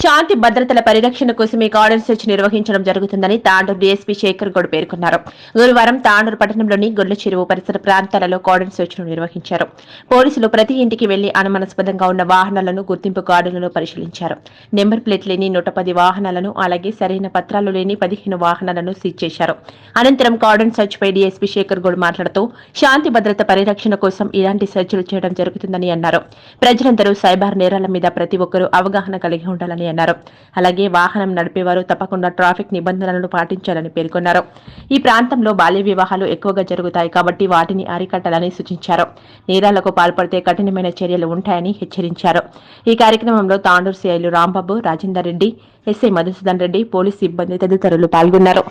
శాంతి భద్రతల పరిరక్షణ కోసం ఈ కార్డన్ సెర్చ్ నిర్వహించడం జరుగుతుందని తాండూరు డీఎస్పీ శేఖర్ గౌడ్ పేర్కొన్నారు. గురువారం తాండూరు పట్టణంలోని గొల్ల చెరువు పరిసర ప్రాంతాలలో కార్డన్ సెర్చ్ను నిర్వహించారు. పోలీసులు ప్రతి ఇంటికి వెళ్ళి అనుమానాస్పదంగా ఉన్న వాహనాలను గుర్తింపు కార్డులను పరిశీలించారు. నెంబర్ ప్లేట్ లేని నూట పది వాహనాలను అలాగే సరైన పత్రాలు లేని పదిహేను వాహనాలను సీజ్ చేశారు. అనంతరం కార్డన్ సెర్చ్ పై డీఎస్పీ శేఖర్ గౌడ్ మాట్లాడుతూ శాంతి భద్రత పరిరక్షణ కోసం ఇలాంటి సెర్చ్లు చేయడం జరుగుతుందని అన్నారు. ప్రజలందరూ సైబర్ నేరాల మీద ప్రతి ఒక్కరూ అవగాహన కలిగి ఉండాలని అన్నారు. అలాగే వాహనం నడిపేవారు తప్పకుండా ట్రాఫిక్ నిబంధనలను పాటించాలని పేర్కొన్నారు. ఈ ప్రాంతంలో బాల్య వివాహాలు ఎక్కువగా జరుగుతాయి కాబట్టి వాటిని అరికట్టాలని సూచించారు. నేరాలకు పాల్పడితే కఠినమైన చర్యలు ఉంటాయని హెచ్చరించారు. ఈ కార్యక్రమంలో తాండూరు సిఐలు రాంబాబు రాజేందర్ రెడ్డి ఎస్ఐ మధుసూదన్ రెడ్డి పోలీసు సిబ్బంది తదితరులు పాల్గొన్నారు.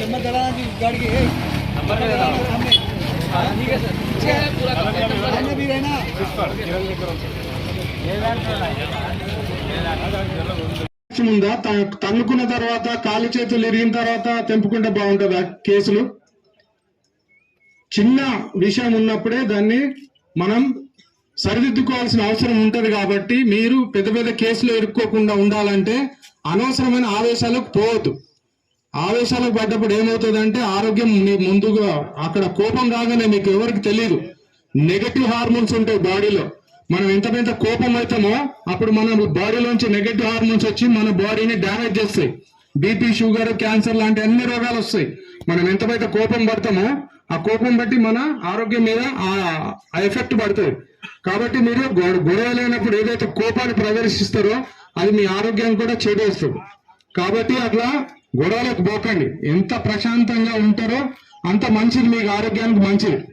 नंबर चढ़ा गाड़ी के నంబర్ లేదా ठीक है सर सामने भी रहना అవకాశం ఉందా త- తన్నుకున్న తర్వాత కాలు చేతులు ఇరిగిన తర్వాత తెంపుకుంటే బాగుంటుందా కేసులు చిన్న విషయం ఉన్నప్పుడే దాన్ని మనం సరిదిద్దుకోవాల్సిన అవసరం ఉంటది కాబట్టి మీరు పెద్ద పెద్ద కేసులు ఎరుక్కోకుండా ఉండాలంటే అనవసరమైన ఆవేశాలకు పోవద్దు. ఆవేశాలకు పడ్డప్పుడు ఏమవుతుందంటే ఆరోగ్యం మీ ముందుగా అక్కడ కోపం రాగానే మీకు ఎవరికి తెలియదు నెగటివ్ హార్మోన్స్ ఉంటాయి బాడీలో. మనం ఎంత పెద్ద కోపం అవుతామో అప్పుడు మన బాడీలోంచి నెగటివ్ హార్మోన్స్ వచ్చి మన బాడీని డ్యామేజ్ చేస్తాయి. బీపీ షుగర్ క్యాన్సర్ లాంటి అన్ని రోగాలు వస్తాయి. మనం ఎంత కోపం పడతామో ఆ కోపం బట్టి మన ఆరోగ్యం మీద ఆ ఎఫెక్ట్ పడుతుంది. కాబట్టి మీరు గొ- గొడవ లేనప్పుడు ఏదైతే కోపాన్ని ప్రదర్శిస్తారో అది మీ ఆరోగ్యాన్ని కూడా చెడేస్తుంది కాబట్టి అట్లా గొడవలకు పోకండి. ఎంత ప్రశాంతంగా ఉంటారో అంత మంచిది మీకు ఆరోగ్యానికి మంచిది.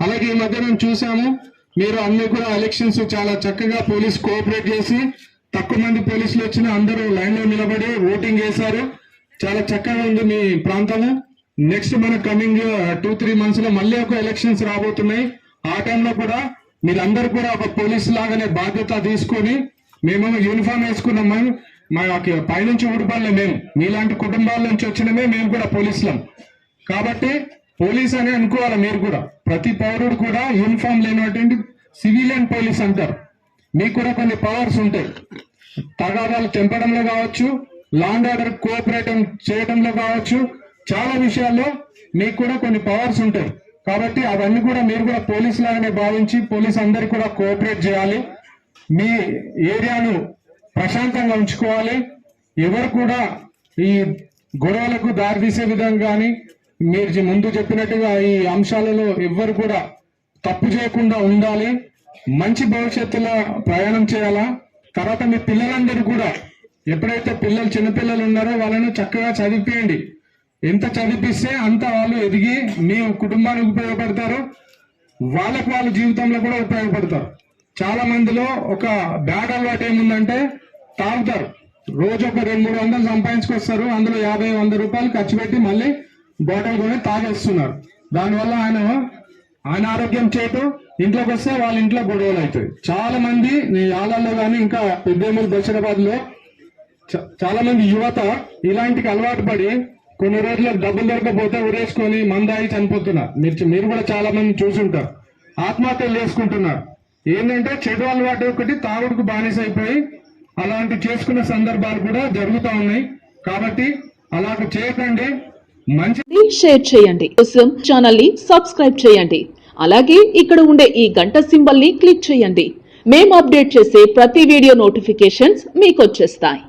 అలాగే ఈ మధ్య మేము చూసాము మీరు అన్ని కూడా ఎలక్షన్స్ చాలా చక్కగా పోలీస్ కోఆపరేట్ చేసి తక్కువ మంది పోలీసులు వచ్చిన అందరూ లైన్లో నిలబడి ఓటింగ్ చేశారు. చాలా చక్కగా ఉంది మీ ప్రాంతము. నెక్స్ట్ మన కమింగ్ టూ త్రీ మంత్స్లో మళ్ళీ ఒక ఎలక్షన్స్ రాబోతున్నాయి. ఆ టైంలో కూడా మీరందరూ కూడా ఒక పోలీస్ లాగానే బాధ్యత తీసుకొని మేము యూనిఫామ్ వేసుకున్నాం. మా పైనుంచి ఊడిపడలే మేము. మీలాంటి కుటుంబాల నుంచి వచ్చినమే మేము కూడా పోలీసులం కాబట్టి పోలీస్ అని అనుకోవాలి మీరు కూడా. ప్రతి పౌరుడు కూడా యూనిఫామ్ లేనటువంటి సివిలియన్ పోలీస్ అంటారు. మీకు కూడా కొన్ని పవర్స్ ఉంటాయి. తగాదాలు తెంపడంలో కావచ్చు లాండ్ ఆర్డర్ కోఆపరేటింగ్ చేయడంలో కావచ్చు చాలా విషయాల్లో మీకు కూడా కొన్ని పవర్స్ ఉంటాయి. కాబట్టి అవన్నీ కూడా మీరు కూడా పోలీస్ లాగానే భావించి పోలీస్ అందరు కూడా కోఆపరేట్ చేయాలి. మీ ఏరియాను ప్రశాంతంగా ఉంచుకోవాలి. ఎవరు కూడా ఈ గొడవలకు దారితీసే విధంగా కానీ మీరు ముందు చెప్పినట్టుగా ఈ అంశాలలో ఎవ్వరు కూడా తప్పు చేయకుండా ఉండాలి. మంచి భవిష్యత్తులో ప్రయాణం చేయాలా? తర్వాత మీ పిల్లలందరూ కూడా ఎప్పుడైతే పిల్లలు చిన్నపిల్లలు ఉన్నారో వాళ్ళను చక్కగా చదివిపియండి. ఎంత చదివిపిస్తే అంత వాళ్ళు ఎదిగి మీ కుటుంబానికి ఉపయోగపడతారు. వాళ్ళకు వాళ్ళ జీవితంలో కూడా ఉపయోగపడతారు. చాలా మందిలో ఒక బ్యాడ్ అలవాటు ఏముందంటే తాగుతారు. రోజు ఒక రెండు మూడు వందలు సంపాదించుకొస్తారు. అందులో యాభై వంద రూపాయలు ఖర్చు పెట్టి మళ్ళీ బాటిల్ కొని తాగేస్తున్నారు. దానివల్ల ఆయన ఆయన ఆరోగ్యం ఇంట్లోకి వస్తే వాళ్ళ ఇంట్లో గొడవలు అవుతాయి. చాలా మంది నీ ఆలల్లో కానీ ఇంకా పెద్దేములు బషీరాబాద్లో చాలా మంది యువత ఇలాంటికి అలవాటు పడి కొన్ని రోజులకు డబ్బులు దొరకపోతే ఉరేసుకొని మందాయి చనిపోతున్నారు. మీరు మీరు కూడా చాలా మంది చూసుంటారు. ఆత్మహత్యలు చేసుకుంటున్నారు. ఏంటంటే చెడు అలవాటు ఒకటి తాగుడుకు బానిస అయిపోయి అలాంటి చేసుకున్న సందర్భాలు కూడా జరుగుతూ ఉన్నాయి. కాబట్టి అలా చేయకండి. మంచి షేర్ చేయండి. కోసం ఛానల్ని సబ్స్క్రైబ్ చేయండి. అలాగే ఇక్కడ ఉండే ఈ గంట సింబల్ని క్లిక్ చేయండి. మేము అప్డేట్ చేసే ప్రతి వీడియో నోటిఫికేషన్స్ మీకు వచ్చేస్తాయి.